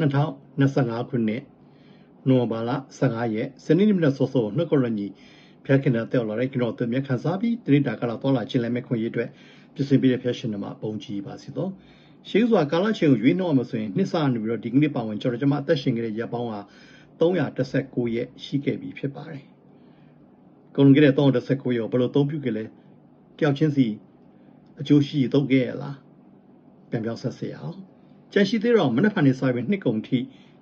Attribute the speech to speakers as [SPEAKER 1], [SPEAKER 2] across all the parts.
[SPEAKER 1] 2025ခုနှစ်နိုဝင်ဘာလ15ရက်စနေနေ့မနက်စောစောနှုတ်ကရညီဖျက်ခင်တဲ့တက်လာတဲ့ကျွန်တော်တို့မြတ်ခန်းစားပြီးတရိတာကလာတော်လာခြင်းလည်းမဲ့ခွင့်ရအတွက်ပြင်ဆင်ပေးတဲ့ဖျက်ရှင်တွေမှာပုံကြည်ပါစီတော့ရှေးစွာကာလချင်းကိုရွေးနှောက်မှာဆိုရင်နှစ်ဆနေပြီးတော့ဒီကနေ့ပါဝင်ကျွန်တော်ကျွန်မအသက်ရှင်ခဲ့တဲ့ရက်ပေါင်းဟာ319ရက်ရှိခဲ့ပြီဖြစ်ပါတယ်။ကုန်ခဲ့တဲ့319ရက်ဘယ်လိုသုံးပြုခဲ့လဲတယောက်ချင်းစီအကျိုးရှိသုံးခဲ့ရလားပြန်ပြောင်းဆက်စေအောင်။ ကျန်ရှိသေးတော့မနက်ဖြန်နေ့စာရင်နှစ်ကုန်ထိ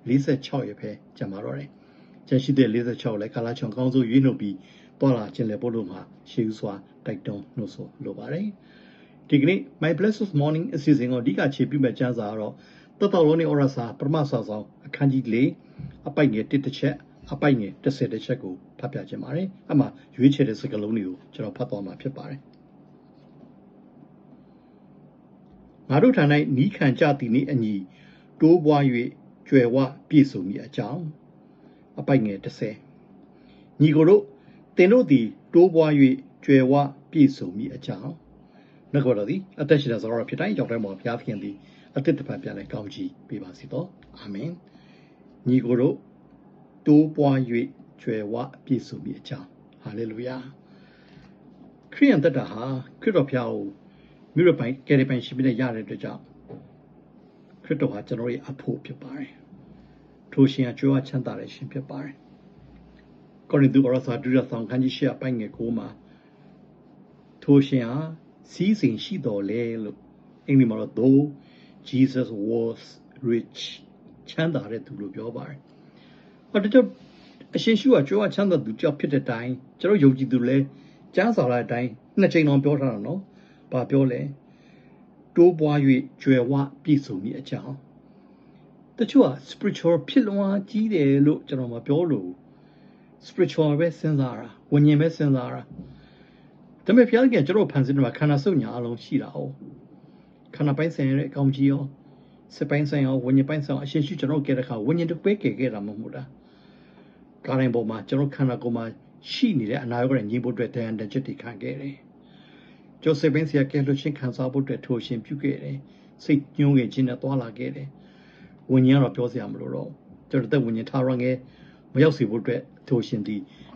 [SPEAKER 1] 46ရက်ပဲကျန်ပါတော့တယ်။ကျန်ရှိတဲ့46လဲကာလချုံကောင်းဆုံးရွေးနှုတ်ပြီးတွာလာခြင်းလေပို့လို့မှာရှေးစွာတိုက်တွန်းနှုတ်ဆိုလိုပါတယ်။ဒီကနေ့ My Blessed Morning အစီအစဉ်ကိုအဓိကခြေပြုမဲ့ကျမ်းစာကတော့တတော်လုံးနေဩရစာပထမစာဆောင်အခန်းကြီး၄အပိုက်ငယ်၁တစ်ချက်အပိုက်ငယ်၁၀တစ်ချက်ကိုဖတ်ပြခြင်းပါတယ်။အမှရွေးချယ်တဲ့စကားလုံးတွေကိုကျွန်တော်ဖတ်သွားမှာဖြစ်ပါတယ်။ ငါတို့ထံ၌နီးခံကြသည်နှင့်အညီတိုးပွား၍ကျွယ်ဝပြည့်စုံမည်အကြောင်းအပိုက်ငယ်30ညီကိုတို့တင်တို့သည်တိုးပွား၍ကျွယ်ဝပြည့်စုံမည်အကြောင်းနှုတ်ကတော်သည်အသက်ရှင်သောသောဖြစ်တိုင်းကြောင့်တိုင်းမှာဘုရားသခင်သည်အသက်တပတ်ပြန်လဲကောင်းချီးပေးပါစေတော့အာမင်ညီကိုတို့တိုးပွား၍ကျွယ်ဝပြည့်စုံမည်အကြောင်းဟာလေလုယာခရိယန်တတဟာခရစ်တော်ဖျားကို မြို့ရပိုင်ကယ်ရီပိုင်ရှိပြီးရတဲ့အတွက်ကြောင့်ခရစ်တော်ဟာကျွန်တော်ရဲ့အဖို့ဖြစ်ပါတယ်ထိုရှင်ကကြွားချမ်းသာတဲ့ရှင်ဖြစ်ပါတယ်ကောရိန္သုဩရစာဒုရဆောင်ခန်းကြီးရှေ့အပိုင်းငယ်9မှာထိုရှင်ဟာစီးစိမ်ရှိတော်လဲလို့အင်္ဂလိပ်မှာတော့ though Jesus was rich ချမ်းသာတဲ့သူလို့ပြောပါတယ်။ဟောတချို့အရှင်ရှုကကြွားချမ်းသာသူကြောက်ဖြစ်တဲ့အတိုင်းကျွန်တော်ယုံကြည်သူလဲကျမ်းစာလိုက်အတိုင်းနှစ်ချိန်တော့ပြောထားတာနော်။ ဘာပြောလဲ။တိုးပွား၍ကျွယ်ဝပြည့်စုံမည်အကြောင်းတချို့က spiritual ဖြစ်လွန်ကြီးတယ်လို့ကျွန်တော်မပြောလို့ spiritual ပဲစဉ်းစားတာဝิญဉ်ပဲစဉ်းစားတာဒါပေမဲ့ဘုရားကကျွန်တော်ဖန်ဆင်းတယ်မှာခန္ဓာစုပ်ညာအလုံးရှိတာ哦ခန္ဓာပိုင်းဆိုင်ရတဲ့အကောင်ကြီးရောစပိုင်းဆိုင်ရောဝิญဉ်ပိုင်းဆိုင်အရှင်ရှိကျွန်တော်ကဲတဲ့ခါဝิญဉ်တစ်ပွဲကဲခဲ့တာမဟုတ်လားကာရင်ပေါ်မှာကျွန်တော်ခန္ဓာကိုယ်မှာရှိနေတဲ့အနာရောဂါညှိဖို့အတွက်တရားတချက်တွေခံခဲ့တယ် ကျိုးစပင်းစီကဲလို့ရှင်ခံစားဖို့အတွက်ထိုးရှင်ပြုခဲ့တယ်စိတ်ညှိုးငယ်ခြင်းနဲ့တွာလာခဲ့တယ်ဝิญဉ်ကတော့ပြောစရာမလိုတော့ကျွန်တော်တက်ဝิญဉ်ထားရငယ်မရောက်စီဖို့အတွက်ထိုးရှင်ဒီ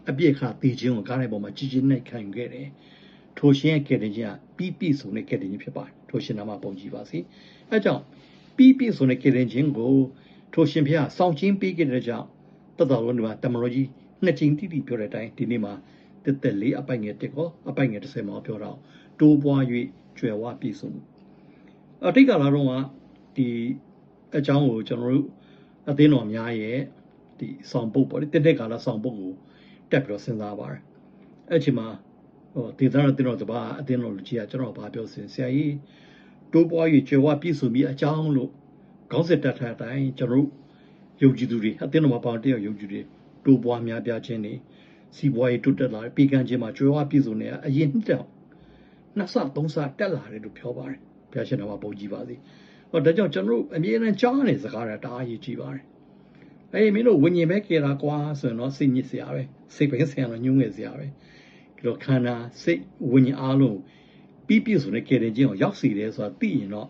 [SPEAKER 1] အပြည့်ခါတည်ခြင်းကိုကားတဲ့ပုံမှာကြီးကြီးနဲ့ခံခဲ့တယ်ထိုရှင်ရဲ့ကယ်တင်ခြင်းကပြီးပြည့်စုံတဲ့ကယ်တင်ခြင်းဖြစ်ပါတယ်ထိုရှင်နာမပုံကြည်ပါစေအဲကြောင့်ပြီးပြည့်စုံတဲ့ကယ်တင်ခြင်းကိုထိုရှင်ဖျားစောင့်ခြင်းပေးခဲ့တဲ့ကြောင့်တတော်လုံးကတမန်တော်ကြီးနှစ်ချိန်တိတိပြောတဲ့အတိုင်းဒီနေ့မှာတက်တက်လေးအပိုင်ငယ်တက်ကောအပိုင်ငယ်30မှာပြောတော့ တိုးပွား၍ကျွယ်ဝပြည့်စုံအတိတ်ကာလတော့ကဒီအကြောင်းကိုကျွန်တော်တို့အသင်းတော်များရဲ့ဒီဆောင်ပုတ်ပေါ့လေတက်တဲ့ကာလဆောင်ပုတ်ကိုတက်ပြီးတော့စဉ်းစားပါတယ်အဲ့ချိန်မှာဟိုဒေသရတင်တော်တပါအတင်းတော်လူကြီးကကျွန်တော်ဘာပြောစင်ဆရာကြီးတိုးပွား၍ကျေဝပြည့်စုံပြီးအကြောင်းလို့ခေါင်းစစ်တက်ထားတိုင်းကျွန်တော်ယုံကြည်သူတွေအတင်းတော်မှာပါတယောက်ယုံကြည်တွေတိုးပွားများပြားခြင်းတွေစီးပွားရေးတိုးတက်လာပြီးကံခြင်းမှာကျေဝပြည့်စုံနေအရင်နှစ်တောင် နှစ်ဆသုံးဆတက်လာတယ်လို့ပြောပါတယ်ဘုရားရှင်တော်မှာပုံကြည်ပါစေဟောဒါကြောင့်ကျွန်တော်အမြဲတမ်းကြားနေစကားတာတအားရေးကြည့်ပါတယ်အေးမင်းတို့ဝิญဉ်ပဲကြတာကွာဆိုရင်တော့စိတ်ညစ်စရာပဲစိတ်ပဲဆရာတော့ညှိုးငယ်စရာပဲတော့ခန္ဓာစိတ်ဝิญဉ်အားလုံးပြီးပြည့်စုံတဲ့ကယ်တင်ခြင်းကိုရောက်စီတယ်ဆိုတာသိရင်တော့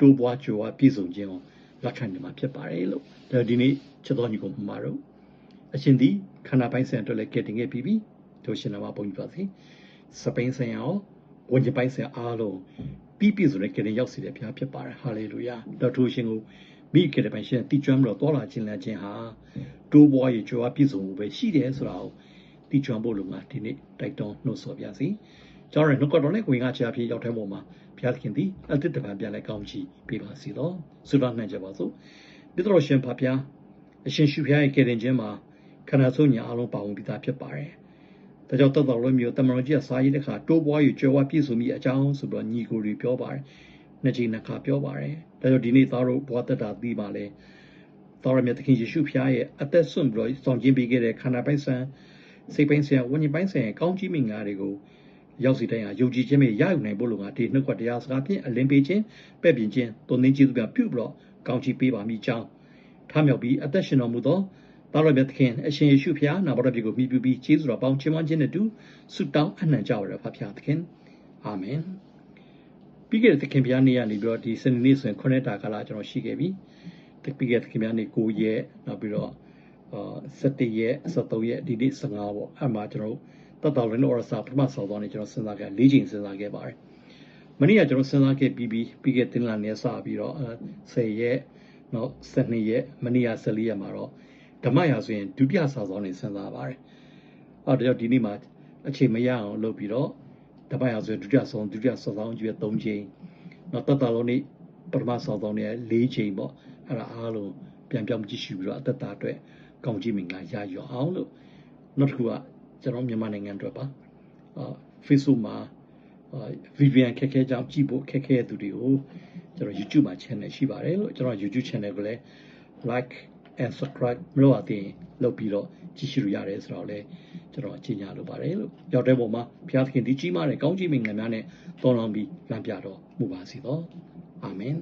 [SPEAKER 1] တိုးပွားကြွားပြည့်စုံခြင်းကိုလက်ခံနေမှာဖြစ်ပါတယ်လို့ဒါဒီနေ့ချက်တော်ညီကိုမှာတော့အရှင်ဒီခန္ဓာပိုင်းဆိုင်အတွက်လည်းကယ်တင်ခဲ့ပြီးပြီတို့ရှင်နာမပုံပြပါစေစပိန်ဆိုင်အောင် ဝิญဉ်ပိုင်းဆိုင်အားလုံးပြီးပြည့်စုံတဲ့ကယ်တင်ရောက်စီတဲ့ဘုရားဖြစ်ပါတယ်ဟာလေလုယာတော်ထိုရှင်ကိုမိကယ်တဲ့ပိုင်းရှင်တိကျွမ်းမလို့တော်လာခြင်းလည်းခြင်းဟာတိုးပွားရေးကြွားပြည့်စုံမှုပဲရှိတယ်ဆိုတာကိုတိကျွမ်းဖို့လိုမှာဒီနေ့တိုက်တွန်းနှုတ်ဆော်ပြစီ။ကျောင်းရနှုတ်ကတော့လည်းကိုင်ကချာဖြစ်ရောက်တဲ့ပုံမှာဘုရားသခင်သည်အတိတ်တပံပြန်လဲကောင်းချီးပေးပါစီတော့။ဆုတောင်းနိုင်ကြပါစို့။ဒီတော်ရှင်ဖဖျားအရှင်ရှုဖျားရဲ့ကယ်တင်ခြင်းမှာခန္ဓာဆုံးညာအလုံးပါဝင်ပြီးသားဖြစ်ပါတယ်။ ဒါကြောင့်တတော်လုံးမျိုးတမန်တော်ကြီးကစာရေးတဲ့ခါတိုးပွား၍ကြွယ်ဝပြည့်စုံမိအကြောင်းဆိုတော့ညီကိုတွေပြောပါတယ်။နှစ်ချိန်နှစ်ခါပြောပါတယ်။ဒါကြောင့်ဒီနေ့သားတို့ဘဝတတာသိပါလေ။တော်ရမြတ်သခင်ယေရှုဖျားရဲ့အသက်ဆွန့်ပြီးတော့ဆောင်ကျင်းပေးခဲ့တဲ့ခန္ဓာပိုင်ဆံစိတ်ပိုင်းဆိုင်ရာဝိညာဉ်ပိုင်းဆိုင်ရာကောင်းကြီးမင်္ဂလာတွေကိုရောက်စီတိုင်းဟာယုံကြည်ခြင်းနဲ့ရယူနိုင်ဖို့လိုငါဒီနှုတ်ကတရားစကားဖြင့်အလင်းပေးခြင်းပဲ့ပြင်ခြင်းတုန်သင်ခြင်းတို့ပြုပြီးတော့ကောင်းချီးပေးပါမိကြောင်းထားမြောက်ပြီးအသက်ရှင်တော်မူသော သာရမြတ်သခင်အရှင်ယေရှုဖျားနာမတော်ပြည်ကိုမြှုပ်ပြီးကျေးဇူးတော်ပေါင်းချီးမွမ်းခြင်းနဲ့တူဆုတောင်းအနှံကြပါရဖဖျားသခင်အာမင်ပြီးခဲ့တဲ့သခင်ဖျားနေ့ကနေပြီးတော့ဒီစနေနေ့ဆိုရင်9တာကာလကျွန်တော်ရှိခဲ့ပြီဒပြီးခဲ့တဲ့ခင်ဗျားနေ9ရက်နောက်ပြီးတော့အာ17ရက်23ရက်ဒီနေ့15ပေါ့အဲ့မှာကျွန်တော်တို့တတ်တော်လည်းဩရစာပထမဆောက်သွားနေကျွန်တော်စဉ်းစားခဲ့၄ချိန်စဉ်းစားခဲ့ပါတယ်မနေ့ကကျွန်တော်စဉ်းစားခဲ့ပြီးပြီးပြီးခဲ့တင်လာနေစပြီးတော့10ရက်နောက်12ရက်မနေ့က14ရက်မှာတော့ ဓမ္မရာဆိုရင်ဒုတိယဆောက်သွားနေစဉ်းစားပါတယ်အော်တော့ဒီနေ့မှာအချိန်မရအောင်လုပ်ပြီးတော့ဓမ္မရာဆိုရင်ဒုတိယဆောင်ဒုတိယဆောက်ဆောင်ကျွေး3ချိန်နောက်တတ်တော်လုံးနေ့ပထမဆောက်သွားနေ4ချိန်ပေါ့အဲ့ဒါအားလုံးပြန်ပြောင်းကြည့်ရှုပြီးတော့အသက်တာအတွက်ကောင်းကြီးမင်္ဂလာရယူအောင်လို့နောက်တစ်ခုကကျွန်တော်မြန်မာနိုင်ငံအတွက်ပါအာ Facebook မှာအာ VPN ခက်ခဲကြောင်းကြည့်ဖို့ခက်ခဲတဲ့သူတွေကိုကျွန်တော် YouTube မှာ channel ရှိပါတယ်လို့ကျွန်တော် YouTube channel ကိုလည်း like and subscribe မလုပ်ရသေးရင်လုပ်ပြီးတော့ကြည့်ရှုရရတယ်ဆိုတော့လည်းကျွန်တော်အချိန်ညာလိုပါတယ်လို့ရောက်တဲ့ပုံမှာဘုရားသခင်ဒီကြီးမားတဲ့ကောင်းကြီးမင်္ဂလာများနဲ့တော်လောင်းပြီးလမ်းပြတော်မူပါစေသောအာမင်